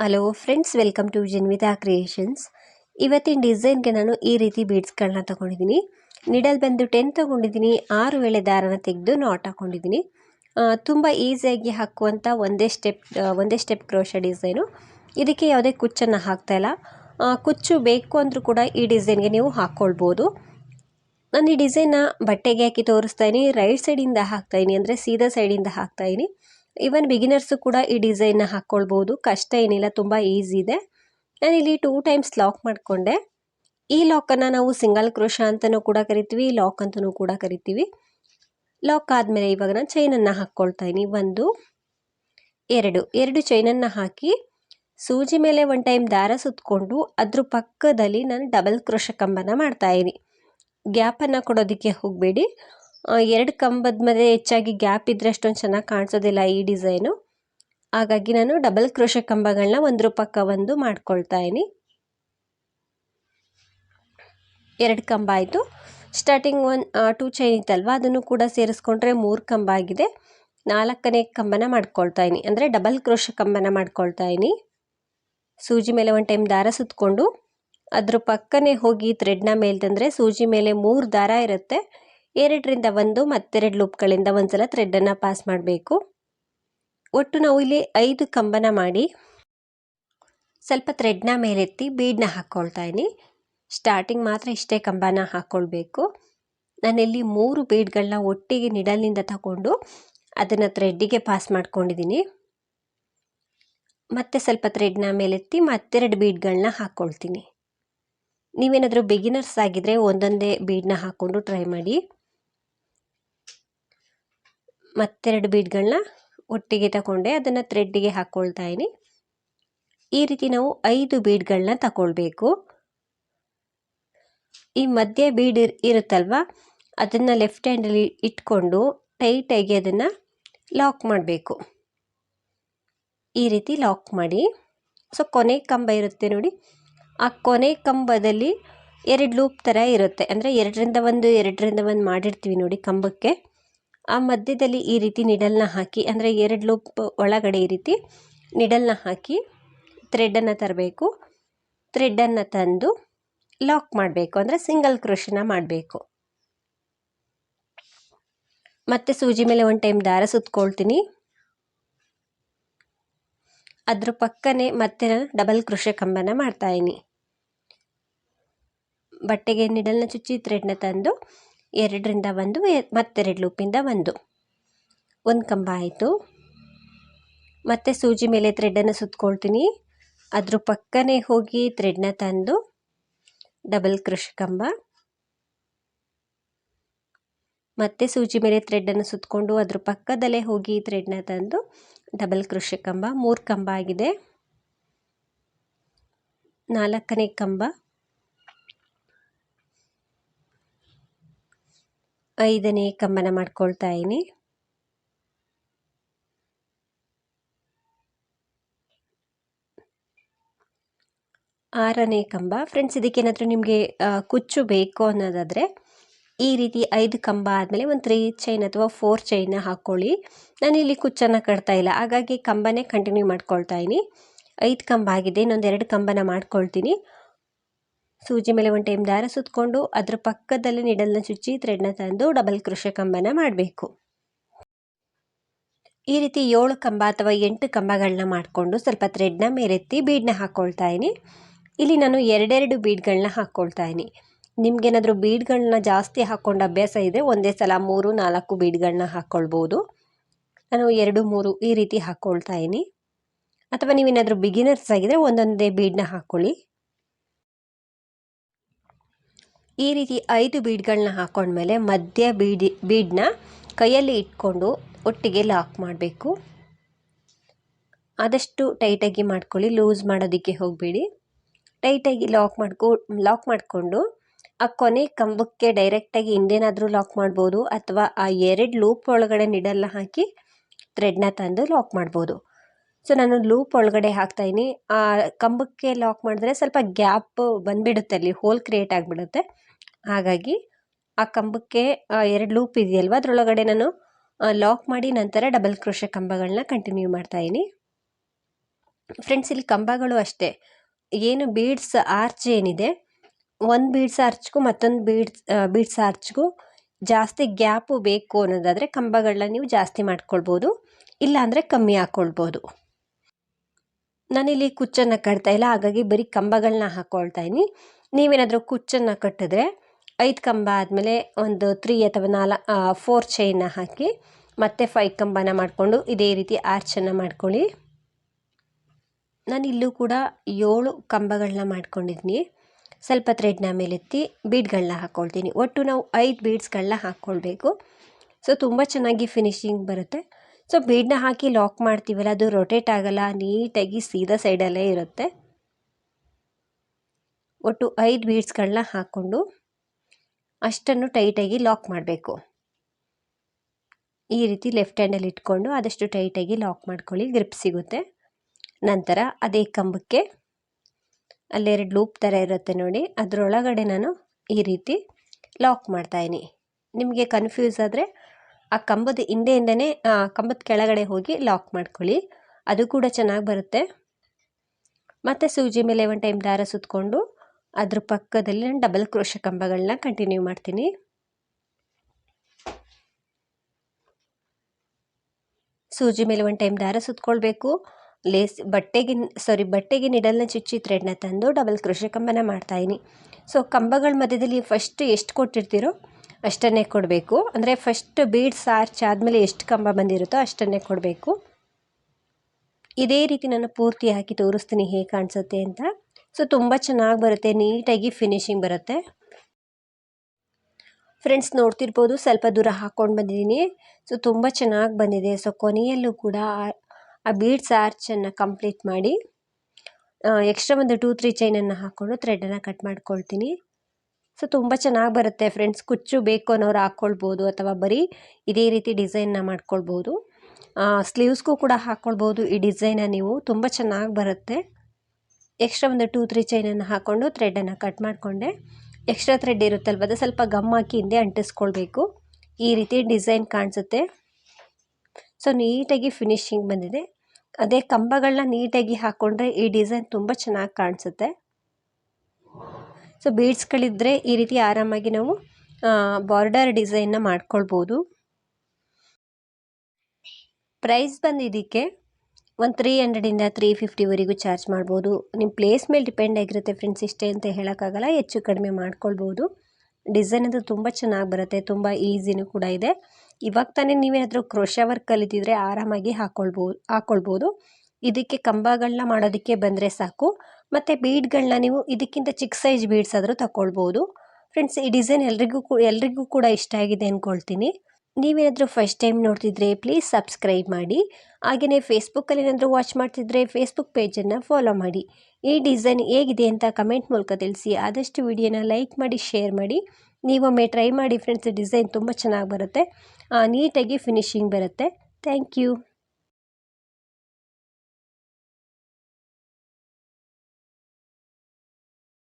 Hello friends welcome to Janvitha creations ಇವತ್ತಿನ ಡಿಸೈನ್ಗೆ ನಾನು ಈ ರೀತಿ ಬೀಡ್ಸ್ಗಳನ್ನ ತೊಗೊಂಡಿದ್ದೀನಿ. ನಿಡಲ್ ಬಂದು ಟೆನ್ ತೊಗೊಂಡಿದ್ದೀನಿ, ಆರು ವೇಳೆ ದಾರನ ತೆಗೆದು ನಾಟ್ ಹಾಕ್ಕೊಂಡಿದ್ದೀನಿ ತುಂಬ ಈಸಿಯಾಗಿ ಹಾಕುವಂಥ ಒಂದೇ ಸ್ಟೆಪ್ ಒಂದೇ ಸ್ಟೆಪ್ ಕ್ರೋಶ ಡಿಸೈನು ಇದಕ್ಕೆ ಯಾವುದೇ ಕುಚ್ಚನ್ನು ಹಾಕ್ತಾಯಿಲ್ಲ ಕುಚ್ಚು ಬೇಕು ಅಂದರೂ ಕೂಡ ಈ ಡಿಸೈನ್ಗೆ ನೀವು ಹಾಕ್ಕೊಳ್ಬೋದು ನಾನು ಈ ಡಿಸೈನ್ನ ಬಟ್ಟೆಗೆ ಹಾಕಿ ತೋರಿಸ್ತಾ ರೈಟ್ ಸೈಡಿಂದ ಹಾಕ್ತಾಯಿನಿ ಅಂದರೆ ಸೀದಾ ಸೈಡಿಂದ ಹಾಕ್ತಾಯಿನಿ ಇವನ್ ಬಿಗಿನರ್ಸು ಕೂಡ ಈ ಡಿಸೈನ್ನ ಹಾಕ್ಕೊಳ್ಬೋದು. ಕಷ್ಟ ಏನಿಲ್ಲ, ತುಂಬ ಈಸಿ ಇದೆ. ನಾನಿಲ್ಲಿ ಟೂ ಟೈಮ್ಸ್ ಲಾಕ್ ಮಾಡಿಕೊಂಡೆ. ಈ ಲಾಕನ್ನು ನಾವು ಸಿಂಗಲ್ ಕ್ರೋಶ ಅಂತಲೂ ಕೂಡ ಕರಿತೀವಿ ಲಾಕ್ ಅಂತಲೂ ಕೂಡ ಕರಿತೀವಿ. ಲಾಕ್ ಆದಮೇಲೆ ಇವಾಗ ನಾನು ಚೈನನ್ನು ಹಾಕ್ಕೊಳ್ತಾ ಇದ್ದೀನಿ ಒಂದು, ಎರಡು. ಎರಡು ಚೈನನ್ನು ಹಾಕಿ ಸೂಜಿ ಮೇಲೆ ಒನ್ ಟೈಮ್ ದಾರ ಸುತ್ತಕೊಂಡು ಅದ್ರ ಪಕ್ಕದಲ್ಲಿ ನಾನು ಡಬಲ್ ಕ್ರೋಶ ಕಂಬನ ಮಾಡ್ತಾಯಿದ್ದೀನಿ ಗ್ಯಾಪನ್ನು ಕೊಡೋದಕ್ಕೆ ಹೋಗಬೇಡಿ. ಎರಡು ಕಂಬದ ಮೇಲೆ ಹೆಚ್ಚಾಗಿ ಗ್ಯಾಪ್ ಇದ್ದರೆ ಅಷ್ಟೊಂದು ಚೆನ್ನಾಗಿ ಕಾಣಿಸೋದಿಲ್ಲ ಈ ಡಿಸೈನು. ಹಾಗಾಗಿ ನಾನು ಡಬಲ್ ಕ್ರೋಶ ಕಂಬಗಳನ್ನ ಒಂದ್ರ ಪಕ್ಕ ಒಂದು ಮಾಡ್ಕೊಳ್ತಾ ಇದ್ದೀನಿ ಎರಡು ಕಂಬ ಆಯಿತು. ಸ್ಟಾರ್ಟಿಂಗ್ ಒನ್ ಟೂ ಚೈನ್ ಇತ್ತಲ್ವ? ಅದನ್ನು ಕೂಡ ಸೇರಿಸ್ಕೊಂಡ್ರೆ ಮೂರು ಕಂಬ ಆಗಿದೆ. ನಾಲ್ಕನೇ ಕಂಬನ ಮಾಡ್ಕೊಳ್ತಾ ಇದ್ದೀನಿ ಅಂದರೆ ಡಬಲ್ ಕ್ರೋಶ ಕಂಬನ ಮಾಡ್ಕೊಳ್ತಾ ಇದ್ದೀನಿ ಸೂಜಿ ಮೇಲೆ ಒಂದು ಟೈಮ್ ದಾರ ಸುತ್ತಕೊಂಡು ಅದ್ರ ಪಕ್ಕನೇ ಹೋಗಿ ಥ್ರೆಡ್ನ ಮೇಲೆ ತಂದರೆ ಸೂಜಿ ಮೇಲೆ ಮೂರು ದಾರ ಇರುತ್ತೆ. ಎರಡರಿಂದ ಒಂದು ಮತ್ತೆರಡು ಲೂಪ್ಗಳಿಂದ ಒಂದ್ಸಲ ಥ್ರೆಡ್ಡನ್ನು ಪಾಸ್ ಮಾಡಬೇಕು. ಒಟ್ಟು ನಾವು ಇಲ್ಲಿ ಐದು ಕಂಬನ ಮಾಡಿ ಸ್ವಲ್ಪ ಥ್ರೆಡ್ನ ಮೇಲೆತ್ತಿ ಬೀಡನ್ನ ಹಾಕ್ಕೊಳ್ತಾ ಇದ್ದೀನಿ ಸ್ಟಾರ್ಟಿಂಗ್ ಮಾತ್ರ ಇಷ್ಟೇ ಕಂಬನ ಹಾಕ್ಕೊಳ್ಬೇಕು ನಾನಿಲ್ಲಿ ಮೂರು ಬೀಡ್ಗಳನ್ನ ಒಟ್ಟಿಗೆ ನಿಡಲ್ನಿಂದ ತಗೊಂಡು ಅದನ್ನು ಥ್ರೆಡ್ಡಿಗೆ ಪಾಸ್ ಮಾಡ್ಕೊಂಡಿದ್ದೀನಿ ಮತ್ತೆ ಸ್ವಲ್ಪ ಥ್ರೆಡ್ನ ಮೇಲೆತ್ತಿ ಮತ್ತೆರಡು ಬೀಡ್ಗಳನ್ನ ಹಾಕ್ಕೊಳ್ತೀನಿ ನೀವೇನಾದರೂ ಬಿಗಿನರ್ಸ್ ಆಗಿದ್ದರೆ ಒಂದೊಂದೇ ಬೀಡನ್ನ ಹಾಕ್ಕೊಂಡು ಟ್ರೈ ಮಾಡಿ. ಮತ್ತೆರಡು ಬೀಡ್ಗಳನ್ನ ಒಟ್ಟಿಗೆ ತಗೊಂಡೆ, ಅದನ್ನು ಥ್ರೆಡ್ಡಿಗೆ ಹಾಕ್ಕೊಳ್ತಾ ಇದ್ದೀನಿ. ಈ ರೀತಿ ನಾವು ಐದು ಬೀಡ್ಗಳನ್ನ ತಗೊಳ್ಬೇಕು. ಈ ಮಧ್ಯೆ ಬೀಡ್ ಇರುತ್ತಲ್ವ? ಅದನ್ನು ಲೆಫ್ಟ್ ಹ್ಯಾಂಡಲ್ಲಿ ಇಟ್ಕೊಂಡು ಟೈಟಾಗಿ ಅದನ್ನು ಲಾಕ್ ಮಾಡಬೇಕು. ಈ ರೀತಿ ಲಾಕ್ ಮಾಡಿ. ಸೊ, ಕೊನೆ ಕಂಬ ಇರುತ್ತೆ ನೋಡಿ. ಆ ಕೊನೆ ಕಂಬದಲ್ಲಿ ಎರಡು ಲೂಪ್ ಥರ ಇರುತ್ತೆ. ಅಂದರೆ ಎರಡರಿಂದ ಒಂದು ಎರಡರಿಂದ ಒಂದು ಮಾಡಿರ್ತೀವಿ ನೋಡಿ ಕಂಬಕ್ಕೆ. ಆ ಮಧ್ಯದಲ್ಲಿ ಈ ರೀತಿ ನಿಡಲ್ನ ಹಾಕಿ, ಅಂದರೆ ಎರಡು ಲೂಪ್ ಒಳಗಡೆ ಈ ರೀತಿ ನಿಡಲ್ನ ಹಾಕಿ ಥ್ರೆಡ್ಡನ್ನು ತರಬೇಕು. ಥ್ರೆಡ್ಡನ್ನು ತಂದು ಲಾಕ್ ಮಾಡಬೇಕು, ಅಂದರೆ ಸಿಂಗಲ್ ಕ್ರೋಶನ ಮಾಡಬೇಕು. ಮತ್ತೆ ಸೂಜಿ ಮೇಲೆ ಒಂದು ಟೈಮ್ ದಾರ ಸುತ್ಕೊಳ್ತೀನಿ. ಅದ್ರ ಪಕ್ಕನೆ ಮತ್ತೆ ನಾನು ಡಬಲ್ ಕೃಷ ಕಂಬನ ಮಾಡ್ತಾಯಿನಿ ಬಟ್ಟೆಗೆ ನಿಡಲ್ನ ಚುಚ್ಚಿ ಥ್ರೆಡ್ನ ತಂದು ಎರಡರಿಂದ ಒಂದು ಮತ್ತೆರಡು ಲೂಪಿಂದ ಒಂದು. ಒಂದು ಕಂಬ ಆಯಿತು. ಮತ್ತೆ ಸೂಜಿ ಮೇಲೆ ಥ್ರೆಡ್ಡನ್ನು ಸುತ್ಕೊಳ್ತೀನಿ. ಅದ್ರ ಪಕ್ಕನೇ ಹೋಗಿ ಥ್ರೆಡ್ನ ತಂದು ಡಬಲ್ ಕೃಷ್ ಕಂಬ. ಮತ್ತೆ ಸೂಜಿ ಮೇಲೆ ಥ್ರೆಡ್ಡನ್ನು ಸುತ್ತಕೊಂಡು ಅದ್ರ ಪಕ್ಕದಲ್ಲೇ ಹೋಗಿ ಥ್ರೆಡ್ನ ತಂದು ಡಬಲ್ ಕೃಷಿ ಕಂಬ. ಮೂರು ಕಂಬ ಆಗಿದೆ. ನಾಲ್ಕನೇ ಕಂಬ. ಐದನೇ ಕಂಬನ ಮಾಡ್ಕೊಳ್ತಾ ಇದ್ದೀನಿ. ಆರನೇ ಕಂಬ. ಫ್ರೆಂಡ್ಸ್ ಇದಕ್ಕೇನಾದರೂ ನಿಮಗೆ ಕುಚ್ಚು ಬೇಕು ಅನ್ನೋದಾದರೆ, ಈ ರೀತಿ ಐದು ಕಂಬ ಆದಮೇಲೆ ಒಂದು ತ್ರೀ ಚೈನ್ ಅಥವಾ ಫೋರ್ ಚೈನ್ನ ಹಾಕ್ಕೊಳ್ಳಿ ನಾನು ಇಲ್ಲಿ ಕುಚ್ಚನ್ನು ಕಟ್ತಾ ಇಲ್ಲ. ಹಾಗಾಗಿ ಕಂಬನೇ ಕಂಟಿನ್ಯೂ ಮಾಡ್ಕೊಳ್ತಾ ಇದ್ದೀನಿ. ಐದು ಕಂಬ ಆಗಿದೆ. ಇನ್ನೊಂದು ಎರಡು ಕಂಬನ ಮಾಡ್ಕೊಳ್ತೀನಿ. ಸೂಜಿ ಮೇಲೆ ಒಂದು ಟೈಮ್ ದಾರ ಸುತ್ತಕೊಂಡು ಅದರ ಪಕ್ಕದಲ್ಲಿ ನಿಡಲ್ನ ಚುಚ್ಚಿ ಥ್ರೆಡ್ನ ತಂದು ಡಬಲ್ ಕೃಷ ಕಂಬನ ಮಾಡಬೇಕು. ಈ ರೀತಿ ಏಳು ಕಂಬ ಅಥವಾ ಎಂಟು ಕಂಬಗಳನ್ನ ಮಾಡಿಕೊಂಡು ಸ್ವಲ್ಪ ಥ್ರೆಡ್ನ ಮೇಲೆತ್ತಿ ಬೀಡ್ನ ಹಾಕ್ಕೊಳ್ತಾ ಇದ್ದೀನಿ ಇಲ್ಲಿ ನಾನು ಎರಡೆರಡು ಬೀಡ್ಗಳನ್ನ ಹಾಕ್ಕೊಳ್ತಾ ಇದ್ದೀನಿ ನಿಮಗೇನಾದರೂ ಬೀಡ್ಗಳನ್ನ ಜಾಸ್ತಿ ಹಾಕ್ಕೊಂಡು ಅಭ್ಯಾಸ ಇದೆ ಒಂದೇ ಸಲ ಮೂರು, ನಾಲ್ಕು ಬೀಡ್ಗಳನ್ನ ಹಾಕ್ಕೊಳ್ಬೋದು ನಾನು ಎರಡು, ಮೂರು ಈ ರೀತಿ ಹಾಕ್ಕೊಳ್ತಾ ಇದ್ದೀನಿ ಅಥವಾ ನೀವೇನಾದರೂ ಬಿಗಿನರ್ಸ್ ಆಗಿದ್ರೆ ಒಂದೊಂದೇ ಬೀಡನ್ನ ಹಾಕ್ಕೊಳ್ಳಿ ಈ ರೀತಿ ಐದು ಬೀಡ್ಗಳನ್ನ ಹಾಕೊಂಡ್ಮೇಲೆ ಮಧ್ಯ ಬೀಡಿ ಬೀಡನ್ನ ಕೈಯಲ್ಲಿ ಇಟ್ಕೊಂಡು ಒಟ್ಟಿಗೆ ಲಾಕ್ ಮಾಡಬೇಕು. ಆದಷ್ಟು ಟೈಟಾಗಿ ಮಾಡ್ಕೊಳ್ಳಿ, ಲೂಸ್ ಮಾಡೋದಕ್ಕೆ ಹೋಗಬೇಡಿ. ಟೈಟಾಗಿ ಲಾಕ್ ಮಾಡ್ಕೊ, ಲಾಕ್ ಮಾಡಿಕೊಂಡು ಆ ಕೊನೆ ಕಂಬಕ್ಕೆ ಡೈರೆಕ್ಟಾಗಿ ಹಿಂದೇನಾದರೂ ಲಾಕ್ ಮಾಡ್ಬೋದು ಅಥವಾ ಆ ಎರಡು ಲೂಪ್ ಒಳಗಡೆ ನಿಡಲ್ನ ಹಾಕಿ ಥ್ರೆಡ್ನ ತಂದು ಲಾಕ್ ಮಾಡ್ಬೋದು. ಸೊ ನಾನು ಲೂಪ್ ಒಳಗಡೆ ಹಾಕ್ತಾಯಿನಿ ಆ ಕಂಬಕ್ಕೆ ಲಾಕ್ ಮಾಡಿದ್ರೆ ಸ್ವಲ್ಪ ಗ್ಯಾಪ್ ಬಂದುಬಿಡುತ್ತೆ ಅಲ್ಲಿ ಹೋಲ್ ಕ್ರಿಯೇಟ್ ಆಗಿಬಿಡುತ್ತೆ. ಹಾಗಾಗಿ ಆ ಕಂಬಕ್ಕೆ ಎರಡು ಲೂಪ್ ಇದೆಯಲ್ವ? ಅದರೊಳಗಡೆ ನಾನು ಲಾಕ್ ಮಾಡಿ ನಂತರ ಡಬಲ್ ಕ್ರೋಶ ಕಂಬಗಳನ್ನ ಕಂಟಿನ್ಯೂ ಮಾಡ್ತಾಯಿದ್ದೀನಿ ಫ್ರೆಂಡ್ಸ್ ಇಲ್ಲಿ ಕಂಬಗಳು ಅಷ್ಟೇ. ಏನು ಬೀಡ್ಸ್ ಆರ್ಚ್ ಏನಿದೆ, ಒಂದು ಬೀಡ್ಸ್ ಆರ್ಚ್ಗೂ ಮತ್ತೊಂದು ಬೀಡ್ಸ್ ಬೀಡ್ಸ್ ಆರ್ಚ್ಗೂ ಜಾಸ್ತಿ ಗ್ಯಾಪು ಬೇಕು ಅನ್ನೋದಾದರೆ ಕಂಬಗಳನ್ನ ನೀವು ಜಾಸ್ತಿ ಮಾಡ್ಕೊಳ್ಬೋದು. ಇಲ್ಲಾಂದರೆ ಕಮ್ಮಿ ಹಾಕ್ಕೊಳ್ಬೋದು ನಾನಿಲ್ಲಿ ಕುಚ್ಚನ್ನು ಕಟ್ತಾ ಇಲ್ಲ, ಹಾಗಾಗಿ ಬರೀ ಕಂಬಗಳನ್ನ ಹಾಕ್ಕೊಳ್ತಾ ಇದ್ದೀನಿ. ನೀವೇನಾದರೂ ಕುಚ್ಚನ್ನು ಕಟ್ಟಿದ್ರೆ ಐದು ಕಂಬ ಆದಮೇಲೆ ಒಂದು ತ್ರೀ ಅಥವಾ ನಾಲ್ಕು ಫೋರ್ ಚೈನ್ನ ಹಾಕಿ ಮತ್ತೆ ಫೈವ್ ಕಂಬನ ಮಾಡಿಕೊಂಡು ಇದೇ ರೀತಿ ಆರ್ಚನ್ನು ಮಾಡ್ಕೊಳ್ಳಿ. ನಾನು ಇಲ್ಲೂ ಕೂಡ ಏಳು ಕಂಬಗಳನ್ನ ಮಾಡ್ಕೊಂಡಿದ್ದೀನಿ. ಸ್ವಲ್ಪ ಥ್ರೆಡ್ನ ಮೇಲೆತ್ತಿ ಬೀಡ್ಗಳನ್ನ ಹಾಕ್ಕೊಳ್ತೀನಿ ಒಟ್ಟು ನಾವು ಐದು ಬೀಡ್ಸ್ಗಳನ್ನ ಹಾಕ್ಕೊಳ್ಬೇಕು ಸೊ ತುಂಬ ಚೆನ್ನಾಗಿ ಫಿನಿಶಿಂಗ್ ಬರುತ್ತೆ. ಸೊ ಬೀಡನ್ನ ಹಾಕಿ ಲಾಕ್ ಮಾಡ್ತೀವಲ್ಲ, ಅದು ರೊಟೇಟ್ ಆಗಲ್ಲ, ನೀಟಾಗಿ ಸೀದಾ ಸೈಡಲ್ಲೇ ಇರುತ್ತೆ. ಒಟ್ಟು ಐದು ಬೀಡ್ಸ್ಗಳನ್ನ ಹಾಕ್ಕೊಂಡು ಅಷ್ಟನ್ನು ಟೈಟಾಗಿ ಲಾಕ್ ಮಾಡಬೇಕು. ಈ ರೀತಿ ಲೆಫ್ಟ್ ಹ್ಯಾಂಡಲ್ಲಿ ಇಟ್ಕೊಂಡು ಆದಷ್ಟು ಟೈಟಾಗಿ ಲಾಕ್ ಮಾಡ್ಕೊಳ್ಳಿ ಗ್ರಿಪ್ ಸಿಗುತ್ತೆ. ನಂತರ ಅದೇ ಕಂಬಕ್ಕೆ ಅಲ್ಲೆರಡು ಲೂಪ್ ಥರ ಇರುತ್ತೆ ನೋಡಿ, ಅದರೊಳಗಡೆ ನಾನು ಈ ರೀತಿ ಲಾಕ್ ಮಾಡ್ತಾಯಿನಿ ನಿಮಗೆ ಕನ್ಫ್ಯೂಸ್ ಆದರೆ ಆ ಕಂಬದ ಹಿಂದೆಯಿಂದನೇ ಕಂಬದ ಕೆಳಗಡೆ ಹೋಗಿ ಲಾಕ್ ಮಾಡ್ಕೊಳ್ಳಿ. ಅದು ಕೂಡ ಚೆನ್ನಾಗಿ ಬರುತ್ತೆ. ಮತ್ತು ಸೂಜಿ ಮೇಲೆ ಒನ್ ಟೈಮ್ ದಾರ ಸುತ್ತಕೊಂಡು ಅದ್ರ ಪಕ್ಕದಲ್ಲಿ ನಾನು ಡಬಲ್ ಕ್ರೋಶ ಕಂಬಗಳನ್ನ ಕಂಟಿನ್ಯೂ ಮಾಡ್ತೀನಿ. ಸೂಜಿ ಮೇಲೆ ಒನ್ ಟೈಮ್ ದಾರ ಸುತ್ತಕೊಳ್ಬೇಕು ಲೇಸ್ ಬಟ್ಟೆಗೆ ಸಾರಿ ಬಟ್ಟೆಗೆ ನಿಡಲ್ನ ಚುಚ್ಚಿ ಥ್ರೆಡ್ನ ತಂದು ಡಬಲ್ ಕ್ರೋಶ ಕಂಬನ ಮಾಡ್ತಾಯಿನಿ ಸೊ ಕಂಬಗಳ ಮಧ್ಯದಲ್ಲಿ ಫಸ್ಟ್ ಎಷ್ಟು ಕೊಟ್ಟಿರ್ತೀರೋ ಅಷ್ಟನ್ನೇ ಕೊಡಬೇಕು. ಅಂದರೆ ಫಸ್ಟ್ ಬೀಡ್ಸ್ ಆರ್ಚ್ ಆದಮೇಲೆ ಎಷ್ಟು ಕಂಬ ಬಂದಿರುತ್ತೋ ಅಷ್ಟನ್ನೇ ಕೊಡಬೇಕು. ಇದೇ ರೀತಿ ನಾನು ಪೂರ್ತಿ ಹಾಕಿ ತೋರಿಸ್ತೀನಿ ಹೇಗೆ ಕಾಣಿಸುತ್ತೆ ಅಂತ. ಸೊ ತುಂಬ ಚೆನ್ನಾಗಿ ಬರುತ್ತೆ, ನೀಟಾಗಿ ಫಿನಿಶಿಂಗ್ ಬರುತ್ತೆ. ಫ್ರೆಂಡ್ಸ್ ನೋಡ್ತಿರ್ಬೋದು, ಸ್ವಲ್ಪ ದೂರ ಹಾಕ್ಕೊಂಡು ಬಂದಿದ್ದೀನಿ. ಸೊ ತುಂಬ ಚೆನ್ನಾಗಿ ಬಂದಿದೆ. ಸೊ ಕೊನೆಯಲ್ಲೂ ಕೂಡ ಆ ಬೀಡ್ಸ್ ಆರ್ಚನ್ನು ಕಂಪ್ಲೀಟ್ ಮಾಡಿ ಎಕ್ಸ್ಟ್ರಾ ಒಂದು ಟೂ ತ್ರೀ ಚೈನನ್ನು ಹಾಕ್ಕೊಂಡು ಥ್ರೆಡನ್ನು ಕಟ್ ಮಾಡ್ಕೊಳ್ತೀನಿ. ಸೊ, ತುಂಬ ಚೆನ್ನಾಗಿ ಬರುತ್ತೆ ಫ್ರೆಂಡ್ಸ್. ಕುಚ್ಚು ಬೇಕು ಅನ್ನೋರು ಹಾಕ್ಕೊಳ್ಬೋದು ಅಥವಾ ಬರೀ ಇದೇ ರೀತಿ ಡಿಸೈನ್ನ ಮಾಡ್ಕೊಳ್ಬೋದು. ಸ್ಲೀವ್ಸ್ಗೂ ಕೂಡ ಹಾಕ್ಕೊಳ್ಬೋದು ಈ ಡಿಸೈನ ನೀವು. ತುಂಬ ಚೆನ್ನಾಗಿ ಬರುತ್ತೆ. ಎಕ್ಸ್ಟ್ರಾ ಒಂದು ಟೂ, ತ್ರೀ ಚೈನನ್ನು ಹಾಕ್ಕೊಂಡು ಥ್ರೆಡನ್ನು ಕಟ್ ಮಾಡಿಕೊಂಡೆ. ಎಕ್ಸ್ಟ್ರಾ ಥ್ರೆಡ್ ಇರುತ್ತಲ್ವ, ಅದು ಸ್ವಲ್ಪ ಗಮ್ ಹಾಕಿ ಹಿಂದೆ ಅಂಟಿಸ್ಕೊಳ್ಬೇಕು. ಈ ರೀತಿ ಡಿಸೈನ್ ಕಾಣಿಸುತ್ತೆ. ಸೊ, ನೀಟಾಗಿ ಫಿನಿಶಿಂಗ್ ಬಂದಿದೆ. ಅದೇ ಕಂಬಗಳನ್ನ ನೀಟಾಗಿ ಹಾಕ್ಕೊಂಡ್ರೆ ಈ ಡಿಸೈನ್ ತುಂಬ ಚೆನ್ನಾಗಿ ಕಾಣಿಸುತ್ತೆ. ಸೊ ಬೀಡ್ಸ್ಗಳಿದ್ದರೆ ಈ ರೀತಿ ಆರಾಮಾಗಿ ನಾವು ಬಾರ್ಡರ್ ಡಿಸೈನ್ನ ಮಾಡ್ಕೊಳ್ಬೋದು. ಪ್ರೈಸ್ ಬಂದು ಇದಕ್ಕೆ ಒಂದು ತ್ರೀ ಹಂಡ್ರೆಡಿಂದ ತ್ರೀ ಫಿಫ್ಟಿವರೆಗೂ ಚಾರ್ಜ್ ಮಾಡ್ಬೋದು. ನಿಮ್ಮ ಪ್ಲೇಸ್ ಮೇಲೆ ಡಿಪೆಂಡ್ ಆಗಿರುತ್ತೆ ಫ್ರೆಂಡ್ಸ್ ಇಷ್ಟೇ ಅಂತ ಹೇಳೋಕ್ಕಾಗಲ್ಲ, ಹೆಚ್ಚು ಕಡಿಮೆ ಮಾಡ್ಕೊಳ್ಬೋದು. ಡಿಸೈನ್ ಅದು ತುಂಬ ಚೆನ್ನಾಗಿ ಬರುತ್ತೆ, ತುಂಬ ಈಸಿನೂ ಕೂಡ ಇದೆ. ಇವಾಗ ತಾನೇ ನೀವೇನಾದರೂ ಕ್ರೋಶ ವರ್ಕ್ ಕಲಿತಿದ್ರೆ ಆರಾಮಾಗಿ ಹಾಕ್ಕೊಳ್ಬೋ ಹಾಕ್ಕೊಳ್ಬೋದು ಇದಕ್ಕೆ ಕಂಬಗಳನ್ನ ಮಾಡೋದಕ್ಕೆ ಬಂದರೆ ಸಾಕು. ಮತ್ತು ಬೀಡ್ಗಳನ್ನ ನೀವು ಇದಕ್ಕಿಂತ ಚಿಕ್ಕ ಸೈಜ್ ಬೀಡ್ಸ್ ಆದರೂ ತಗೊಳ್ಬೋದು ಫ್ರೆಂಡ್ಸ್, ಈ ಡಿಸೈನ್ ಎಲ್ರಿಗೂ ಎಲ್ರಿಗೂ ಕೂಡ ಇಷ್ಟ ಆಗಿದೆ ಅಂದ್ಕೊಳ್ತೀನಿ ನೀವೇನಾದರೂ ಫಸ್ಟ್ ಟೈಮ್ ನೋಡ್ತಿದ್ರೆ ಪ್ಲೀಸ್ ಸಬ್ಸ್ಕ್ರೈಬ್ ಮಾಡಿ. ಹಾಗೆಯೇ ಫೇಸ್ಬುಕ್ಕಲ್ಲಿ ಏನಾದರೂ ವಾಚ್ ಮಾಡ್ತಿದ್ರೆ ಫೇಸ್ಬುಕ್ ಪೇಜನ್ನು ಫಾಲೋ ಮಾಡಿ. ಈ ಡಿಸೈನ್ ಹೇಗಿದೆ ಅಂತ ಕಮೆಂಟ್ ಮೂಲಕ ತಿಳಿಸಿ. ಆದಷ್ಟು ವಿಡಿಯೋನ ಲೈಕ್ ಮಾಡಿ, ಶೇರ್ ಮಾಡಿ. ನೀವೊಮ್ಮೆ ಟ್ರೈ ಮಾಡಿ, ಫ್ರೆಂಡ್ಸ್. ಡಿಸೈನ್ ತುಂಬ ಚೆನ್ನಾಗಿ ಬರುತ್ತೆ. ನೀಟಾಗಿ ಫಿನಿಶಿಂಗ್ ಬರುತ್ತೆ. Thank you.